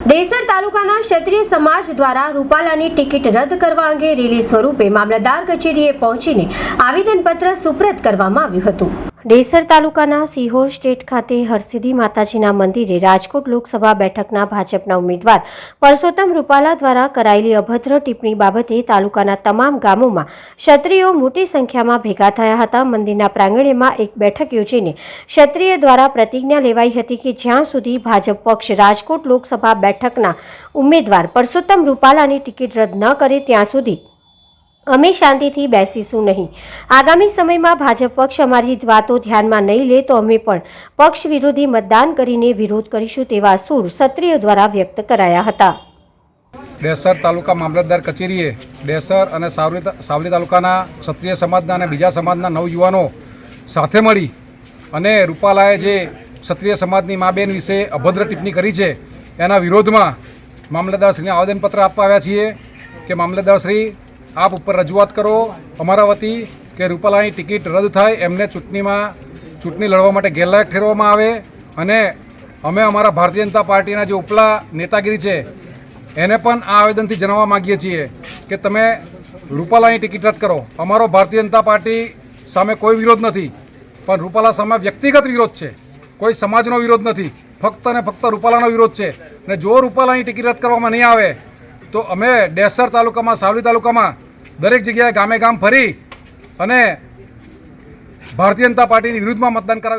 ડેસર તાલુકાના ક્ષત્રિય સમાજ દ્વારા રૂપાલાની ટિકિટ રદ કરવા અંગે રેલી સ્વરૂપે મામલતદાર કચેરીએ પહોંચીને આવેદનપત્ર સુપ્રત કરવામાં આવ્યું હતું. ડેસર તાલુકાના સિહોર સ્ટેટ ખાતે હરસિદ્ધિ માતાજીના મંદિરે રાજકોટ લોકસભા બેઠકના ભાજપના ઉમેદવાર પરસોત્તમ રૂપાલા દ્વારા કરાયેલી અભદ્ર ટિપ્પણી બાબતે તાલુકાના તમામ ગામોમાં ક્ષત્રિયો મોટી સંખ્યામાં ભેગા થયા હતા. મંદિરના પ્રાંગણેમાં એક બેઠક યોજીને ક્ષત્રિય દ્વારા પ્રતિજ્ઞા લેવાઈ હતી કે જ્યાં સુધી ભાજપ પક્ષ રાજકોટ લોકસભા બેઠકના ઉમેદવાર પરસોત્તમ રૂપાલાની ટિકિટ રદ ન કરે, ત્યાં સુધી અમે શાંતિથી બેસીશું નહીં. આગામી સમયમાં ભાજપ પક્ષ અમારી વાતો ધ્યાનમાં નહીં લે તો અમે પણ પક્ષ વિરોધી મતદાન કરીને વિરોધ કરીશું તેવા સૂર ક્ષત્રિયો દ્વારા વ્યક્ત કરાયા હતા. ડેસર તાલુકા મામલતદાર કચેરીએ ડેસર અને સાવલી સાવલી તાલુકાના ક્ષત્રિય સમાજના અને બીજા સમાજના નવયુવાનો સાથે મળી અને રૂપાલાએ જે ક્ષત્રિય સમાજની મા બેન વિશે અભદ્ર ટિપ્પણી કરી છે, એના વિરોધમાં મામલતદારશ્રીને આવેદનપત્ર આપવા આવ્યા છીએ કે મામલતદારશ્રી આપ ઉપર રજૂઆત કરો. અમારા વતી કે રૂપાલાની ટિકિટ રદ થાય એમને ચૂંટણીમાં, ચૂંટણી લડવા માટે ગેરલાયક ઠેરવવામાં આવે અને અમે અમારા ભારતીય જનતા પાર્ટીના જે ઉપલા નેતાગીરી છે, એને પણ આ આવેદનથી જણાવવા માગીએ છીએ કે તમે રૂપાલાની ટિકિટ રદ કરો. અમારો ભારતીય જનતા પાર્ટી સામે કોઈ વિરોધ નથી, પણ રૂપાલા સામે વ્યક્તિગત વિરોધ છે. કોઈ સમાજનો વિરોધ નથી. ફક્ત અને ફક્ત રૂપાલાનો વિરોધ છે. અને જો રૂપાલાની ટિકિટ રદ કરવામાં નહીં આવે, તો અમે ડેસર તાલુકામાં, સાવલી તાલુકામાં દરેક જગ્યાએ ગામે ગામ ફરી અને ભારતીય જનતા પાર્ટીની વિરુદ્ધમાં મતદાન કરાવીશું